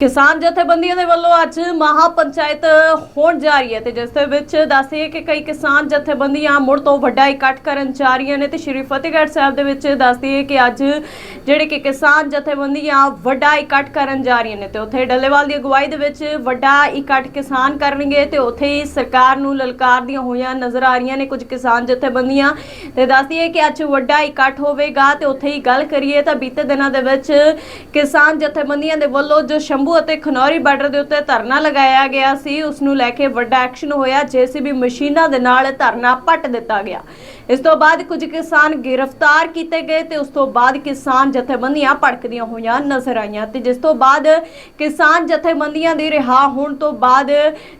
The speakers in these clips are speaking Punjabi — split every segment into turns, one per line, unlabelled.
ਕਿਸਾਨ ਜਥੇਬੰਦੀਆਂ ਦੇ ਵੱਲੋਂ ਅੱਜ ਮਹਾ ਪੰਚਾਇਤ ਹੋਣ ਜਾ ਰਹੀ ਹੈ ਤੇ ਜਿਸ ਦੇ ਵਿੱਚ ਦੱਸਿਏ ਕਿ ਕਈ ਕਿਸਾਨ ਜਥੇਬੰਦੀਆਂ ਮੁੜ ਤੋਂ ਵੱਡਾ ਇਕੱਠ ਕਰਨ ਜਾ ਰਹੀਆਂ ਨੇ ਤੇ ਸ਼੍ਰੀ ਫਤਿਹਗੜ੍ਹ ਸਾਹਿਬ ਦੇ ਵਿੱਚ ਦੱਸਦੀਏ ਕਿ ਅੱਜ ਜਿਹੜੇ ਕਿ ਕਿਸਾਨ ਜਥੇਬੰਦੀਆਂ ਵੱਡਾ ਇਕੱਠ ਕਰਨ ਜਾ ਰਹੀਆਂ ਨੇ ਤੇ ਉੱਥੇ ਡੱਲੇਵਾਲ ਦੀ ਅਗਵਾਈ ਦੇ ਵਿੱਚ ਵੱਡਾ ਇਕੱਠ ਕਿਸਾਨ ਕਰਨਗੇ ਤੇ ਉੱਥੇ ਹੀ ਸਰਕਾਰ ਨੂੰ ਲਲਕਾਰਦੀਆਂ ਹੋਈਆਂ ਨਜ਼ਰ ਆ ਰਹੀਆਂ ਨੇ ਕੁਝ ਕਿਸਾਨ ਜਥੇਬੰਦੀਆਂ ਤੇ ਦੱਸਦੀਏ ਕਿ ਅੱਜ ਵੱਡਾ ਇਕੱਠ ਹੋਵੇਗਾ ਤੇ ਉੱਥੇ ਹੀ ਗੱਲ ਕਰੀਏ ਤਾਂ ਬੀਤੇ ਦਿਨਾਂ ਦੇ ਵਿੱਚ ਕਿਸਾਨ ਜਥੇਬੰਦੀਆਂ ਦੇ ਵੱਲੋਂ ਜੋ ਸ਼ੰਭੂ ਅਤੇ ਖਨੌਰੀ ਬਾਰਡਰ ਦੇ ਉੱਤੇ ਧਰਨਾ ਲਗਾਇਆ ਗਿਆ ਸੀ। ਉਸ ਨੂੰ ਲੈ ਕੇ ਵੱਡਾ ਐਕਸ਼ਨ ਹੋਇਆ। ਜੇਸੀਬੀ ਮਸ਼ੀਨਾਂ ਦੇ ਨਾਲ ਧਰਨਾ ਪੱਟ ਦਿੱਤਾ ਗਿਆ। ਇਸ ਤੋਂ ਬਾਅਦ ਕੁਝ ਕਿਸਾਨ ਗ੍ਰਿਫਤਾਰ ਕੀਤੇ ਗਏ ਤੇ ਉਸ ਤੋਂ ਬਾਅਦ ਕਿਸਾਨ ਜਥੇਬੰਦੀਆਂ ਭੜਕਦੀਆਂ ਹੋਈਆਂ ਨਜ਼ਰ ਆਈਆਂ ਤੇ ਜਿਸ ਤੋਂ ਬਾਅਦ ਕਿਸਾਨ ਜਥੇਬੰਦੀਆਂ ਦੇ ਰਿਹਾ ਹੋਣ ਤੋਂ ਬਾਅਦ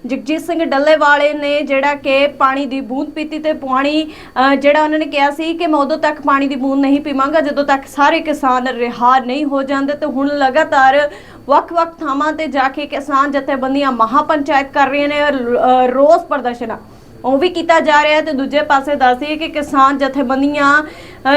ਜਗਜੀਤ ਸਿੰਘ ਡੱਲੇਵਾਲੇ ਨੇ ਜਿਹੜਾ ਕਿ ਪਾਣੀ ਦੀ ਬੂੰਦ ਪੀਤੀ ਤੇ ਪਾਣੀ ਅਹ, ਜਿਹੜਾ ਉਹਨਾਂ ਨੇ ਕਿਹਾ ਸੀ ਕਿ ਮੈਂ ਉਦੋਂ ਤੱਕ ਪਾਣੀ ਦੀ ਬੂੰਦ ਨਹੀਂ ਪੀਵਾਂਗਾ ਜਦੋਂ ਤੱਕ ਸਾਰੇ ਕਿਸਾਨ ਰਿਹਾ ਨਹੀਂ ਹੋ ਜਾਂਦੇ ਤੇ ਹੁਣ ਲਗਾਤਾਰ ਵੱਖ-ਵੱਖ ਥਾਵਾਂ ਤੇ ਜਾ ਕੇ ਕਿਸਾਨ ਜਥੇਬੰਦੀਆਂ ਮਹਾ ਪੰਚਾਇਤ ਕਰ ਰਹੀਆਂ ਨੇ ਰੋਸ ਪ੍ਰਦਰਸ਼ਨ ਉਹ ਵੀ ਕੀਤਾ ਜਾ ਰਿਹਾ ਹੈ ਤੇ ਦੂਜੇ ਪਾਸੇ ਦੱਸਦੀਏ ਕਿ ਕਿਸਾਨ ਜਥੇਬੰਦੀਆਂ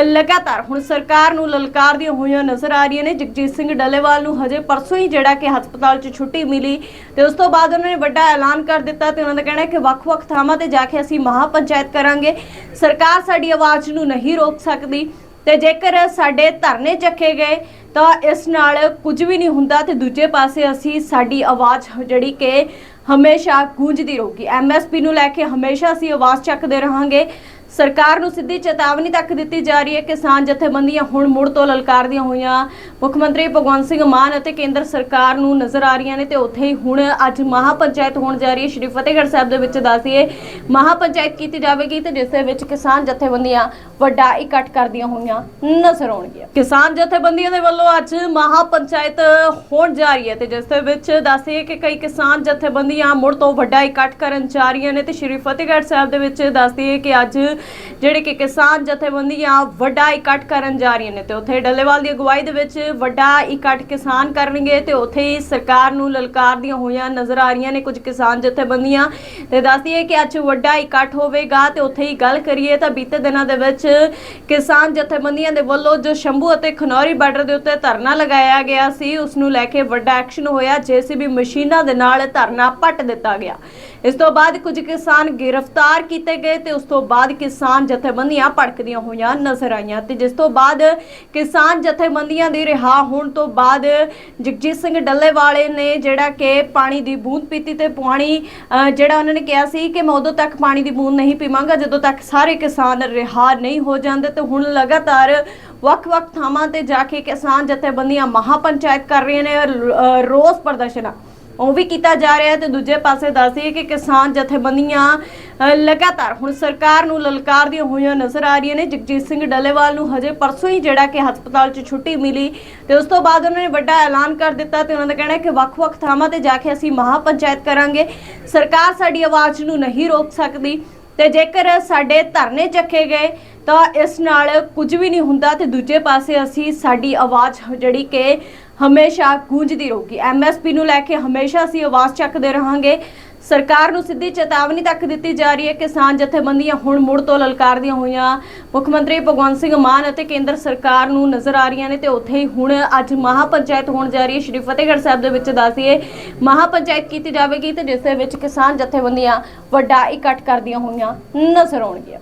ਲਗਾਤਾਰ ਹੁਣ ਸਰਕਾਰ ਨੂੰ ਲਲਕਾਰਦੀਆਂ ਹੋਈਆਂ ਨਜ਼ਰ ਆ ਰਹੀਆਂ ਨੇ। ਜਗਜੀਤ ਸਿੰਘ ਡੱਲੇਵਾਲ ਨੂੰ ਹਜੇ ਪਰਸੋਂ ਹੀ ਜਿਹੜਾ ਕਿ ਹਸਪਤਾਲ 'ਚ ਛੁੱਟੀ ਮਿਲੀ ਤੇ ਉਸ ਤੋਂ ਬਾਅਦ ਉਹਨਾਂ ਨੇ ਵੱਡਾ ਐਲਾਨ ਕਰ ਦਿੱਤਾ ਤੇ ਉਹਨਾਂ ਦਾ ਕਹਿਣਾ ਹੈ ਕਿ ਵੱਖ-ਵੱਖ ਥਾਵਾਂ ਤੇ ਜਾ ਕੇ ਅਸੀਂ ਮਹਾ ਪੰਚਾਇਤ ਕਰਾਂਗੇ। ਸਰਕਾਰ ਸਾਡੀ ਆਵਾਜ਼ ਨੂੰ ਨਹੀਂ ਰੋਕ ਸਕਦੀ ਤੇ ਜੇਕਰ ਸਾਡੇ ਧਰਨੇ ਚੱਕੇ ਗਏ ਤਾਂ ਇਸ ਨਾਲ ਕੁਝ ਵੀ ਨਹੀਂ ਹੁੰਦਾ ਤੇ ਦੂਜੇ ਪਾਸੇ ਅਸੀਂ ਸਾਡੀ ਆਵਾਜ਼ ਜਿਹੜੀ ਕਿ ਹਮੇਸ਼ਾ ਗੂੰਜਦੀ ਰਹੂਗੀ। ਐਮਐਸਪੀ ਨੂੰ ਲੈ ਕੇ ਹਮੇਸ਼ਾ ਅਸੀਂ ਆਵਾਜ਼ ਚੱਕਦੇ ਰਹਾਂਗੇ। ਸਰਕਾਰ ਨੂੰ ਸਿੱਧੀ ਚੇਤਾਵਨੀ ਤੱਕ ਦਿੱਤੀ ਜਾ ਰਹੀ ਹੈ ਕਿਸਾਨ ਜਥੇਬੰਦੀਆਂ ਹੁਣ ਮੁੜ ਤੋਂ ਲਲਕਾਰਦੀਆਂ ਹੋਈਆਂ। ਮੁੱਖ ਮੰਤਰੀ ਭਗਵੰਤ ਸਿੰਘ ਮਾਨ ਅਤੇ ਕੇਂਦਰ ਸਰਕਾਰ ਨੂੰ ਨਜ਼ਰ ਆ ਰਹੀਆਂ ਨੇ ਤੇ ਉੱਥੇ ਹੀ ਹੁਣ ਅੱਜ ਮਹਾ ਪੰਚਾਇਤ ਹੋਣ ਜਾ ਰਹੀ ਹੈ। ਸ਼੍ਰੀ ਫਤਿਹਗੜ੍ਹ ਸਾਹਿਬ ਦੇ ਵਿੱਚ ਦੱਸੀਏ ਮਹਾ ਪੰਚਾਇਤ ਕੀਤੀ ਜਾਵੇਗੀ ਤੇ ਜਿਸ ਦੇ ਵਿੱਚ ਕਿਸਾਨ ਜਥੇਬੰਦੀਆਂ ਵੱਡਾ ਇਕੱਠ ਕਰਦੀਆਂ ਹੋਈਆਂ ਨਜ਼ਰ ਆਉਣਗੀਆਂ। ਕਿਸਾਨ ਜਥੇਬੰਦੀਆਂ ਦੇ ਵੱਲੋਂ ਅੱਜ ਮਹਾ ਪੰਚਾਇਤ ਹੋਣ ਜਾ ਰਹੀ ਹੈ ਤੇ ਜਿਸ ਦੇ ਵਿੱਚ ਦੱਸੀਏ ਕਿ ਕਈ ਕਿਸਾਨ ਜਥੇਬੰਦੀਆਂ ਮੁੜ ਤੋਂ ਵੱਡਾ ਇਕੱਠ ਕਰਨ ਜਾ ਰਹੀਆਂ ਨੇ ਤੇ ਸ਼੍ਰੀ ਫਤਿਹਗੜ੍ਹ ਸਾਹਿਬ ਦੇ ਵਿੱਚ ਦੱਸਦੀਏ ਕਿ ਅੱਜ ਜਿਹੜੇ ਕਿ ਕਿਸਾਨ ਜਥੇਬੰਦੀਆਂ ਵੱਡਾ ਇਕੱਠ ਕਰਨ ਜਾ ਰਹੀਆਂ ਨੇ ਤੇ ਉੱਥੇ ਡੱਲੇਵਾਲ ਦੀ ਅਗਵਾਈ ਦੇ ਵਿੱਚ ਵੱਡਾ ਇਕੱਠ ਕਿਸਾਨ ਕਰਨਗੇ ਤੇ ਉੱਥੇ ਹੀ ਸਰਕਾਰ ਨੂੰ ਲਲਕਾਰਦੀਆਂ ਹੋਈਆਂ ਨਜ਼ਰ ਆ ਰਹੀਆਂ ਨੇ ਕੁਝ ਕਿਸਾਨ ਜਥੇਬੰਦੀਆਂ। ਤੇ ਦੱਸਦੀਏ ਕਿ ਅੱਜ ਵੱਡਾ ਇਕੱਠ ਹੋਵੇਗਾ ਤੇ ਉੱਥੇ ਹੀ ਗੱਲ ਕਰੀਏ ਤਾਂ ਬੀਤੇ ਦਿਨਾਂ ਦੇ ਵਿੱਚ ਕਿਸਾਨ ਜਥੇਬੰਦੀਆਂ ਦੇ ਵੱਲੋਂ ਜੋ ਸ਼ੰਭੂ ਅਤੇ ਖਨੌਰੀ ਬਾਰਡਰ ਦੇ ਉੱਤੇ ਧਰਨਾ ਲਗਾਇਆ ਗਿਆ ਸੀ, ਉਸ ਨੂੰ ਲੈ ਕੇ ਵੱਡਾ ਐਕਸ਼ਨ ਹੋਇਆ। ਜੇਸੀਬੀ ਮਸ਼ੀਨਾਂ ਦੇ ਨਾਲ ਧਰਨਾ ਪੱਟ ਦਿੱਤਾ ਗਿਆ। ਇਸ ਤੋਂ ਬਾਅਦ ਕੁਝ ਕਿਸਾਨ ਗ੍ਰਿਫਤਾਰ ਕੀਤੇ ਗਏ ਤੇ ਉਸ ਤੋਂ ਬਾਅਦ ਕਿਸਾਨ ਜਥੇਬੰਦੀਆਂ ਭੜਕਦੀਆਂ ਹੋਈਆਂ ਨਜ਼ਰ ਆਈਆਂ ਤੇ ਜਿਸ ਤੋਂ ਬਾਅਦ ਕਿਸਾਨ ਜਥੇਬੰਦੀਆਂ ਦੇ ਰਿਹਾ ਹੋਣ ਤੋਂ ਬਾਅਦ ਜਗਜੀਤ ਸਿੰਘ ਡੱਲੇਵਾਲੇ ਨੇ ਜਿਹੜਾ ਕਿ ਪਾਣੀ ਦੀ ਬੂੰਦ ਪੀਤੀ ਤੇ ਪਾਣੀ ਜਿਹੜਾ ਉਹਨਾਂ ਨੇ ਕਿਹਾ ਸੀ ਕਿ ਮੈਂ ਉਦੋਂ ਤੱਕ ਪਾਣੀ ਦੀ ਬੂੰਦ ਨਹੀਂ ਪੀਵਾਂਗਾ ਜਦੋਂ ਤੱਕ ਸਾਰੇ ਕਿਸਾਨ ਰਿਹਾ ਨਹੀਂ ਹੋ ਜਾਂਦੇ ਤੇ ਹੁਣ ਲਗਾਤਾਰ ਵੱਖ-ਵੱਖ ਥਾਵਾਂ ਤੇ ਜਾ ਕੇ ਕਿਸਾਨ ਜਥੇਬੰਦੀਆਂ ਮਹਾ ਪੰਚਾਇਤ ਕਰ ਰਹੀਆਂ ਨੇ ਰੋਸ ਪ੍ਰਦਰਸ਼ਨ। ਉਹ ਵੀ ਕੀਤਾ ਜਾ ਰਿਹਾ ਹੈ ਤੇ ਦੂਜੇ ਪਾਸੇ ਦੱਸਦੀ ਕਿ ਕਿਸਾਨ ਜਥੇਬੰਦੀਆਂ ਅਹ, ਲਗਾਤਾਰ ਹੁਣ ਸਰਕਾਰ ਨੂੰ ਲਲਕਾਰਦੀਆਂ ਹੋਈਆਂ ਨਜ਼ਰ ਆ ਰਹੀਆਂ ਨੇ। ਜਗਜੀਤ ਸਿੰਘ ਡੱਲੇਵਾਲ ਨੂੰ ਹਜੇ ਪਰਸੋਂ ਹੀ ਜਿਹੜਾ ਕਿ ਹਸਪਤਾਲ 'ਚ ਛੁੱਟੀ ਮਿਲੀ ਤੇ ਉਸ ਤੋਂ ਬਾਅਦ ਉਹਨਾਂ ਨੇ ਵੱਡਾ ਐਲਾਨ ਕਰ ਦਿੱਤਾ ਤੇ ਉਹਨਾਂ ਦਾ ਕਹਿਣਾ ਹੈ ਕਿ ਵੱਖ-ਵੱਖ ਥਾਵਾਂ ਤੇ ਜਾ ਕੇ ਅਸੀਂ ਮਹਾ ਪੰਚਾਇਤ ਕਰਾਂਗੇ। ਸਰਕਾਰ ਸਾਡੀ ਆਵਾਜ਼ ਨੂੰ ਨਹੀਂ ਰੋਕ ਸਕਦੀ ਤੇ ਜੇਕਰ ਸਾਡੇ ਧਰਨੇ ਚੱਕੇ ਗਏ ਤਾਂ ਇਸ ਨਾਲ ਕੁਝ ਵੀ ਨਹੀਂ ਹੁੰਦਾ ਤੇ ਦੂਜੇ ਪਾਸੇ ਅਸੀਂ ਸਾਡੀ ਆਵਾਜ਼ ਜਿਹੜੀ ਕਿ ਹਮੇਸ਼ਾ ਗੂੰਜਦੀ ਰਹੂਗੀ। ਐਮਐਸਪੀ ਨੂੰ ਲੈ ਕੇ ਹਮੇਸ਼ਾ ਅਸੀਂ ਆਵਾਜ਼ ਚੱਕਦੇ ਰਹਾਂਗੇ। ਸਰਕਾਰ ਨੂੰ ਸਿੱਧੀ ਚੇਤਾਵਨੀ ਤੱਕ ਦਿੱਤੀ ਜਾ ਰਹੀ ਹੈ ਕਿਸਾਨ ਜਥੇਬੰਦੀਆਂ ਹੁਣ ਮੁੜ ਤੋਂ ਲਲਕਾਰਦੀਆਂ ਹੋਈਆਂ। ਮੁੱਖ ਮੰਤਰੀ ਭਗਵੰਤ ਸਿੰਘ ਮਾਨ ਅਤੇ ਕੇਂਦਰ ਸਰਕਾਰ ਨੂੰ ਨਜ਼ਰ ਆ ਰਹੀਆਂ ਨੇ ਤੇ ਉੱਥੇ ਹੀ ਹੁਣ ਅੱਜ ਮਹਾ ਪੰਚਾਇਤ ਹੋਣ ਜਾ ਰਹੀ ਹੈ। ਸ਼੍ਰੀ ਫਤਿਹਗੜ੍ਹ ਸਾਹਿਬ ਦੇ ਵਿੱਚ ਦੱਸੀਏ ਮਹਾ ਪੰਚਾਇਤ ਕੀਤੀ ਜਾਵੇਗੀ ਤੇ ਜਿਸ ਦੇ ਵਿੱਚ ਕਿਸਾਨ ਜਥੇਬੰਦੀਆਂ ਵੱਡਾ ਇਕੱਠ ਕਰਦੀਆਂ ਹੋਈਆਂ ਨਜ਼ਰ ਆਉਣਗੀਆਂ।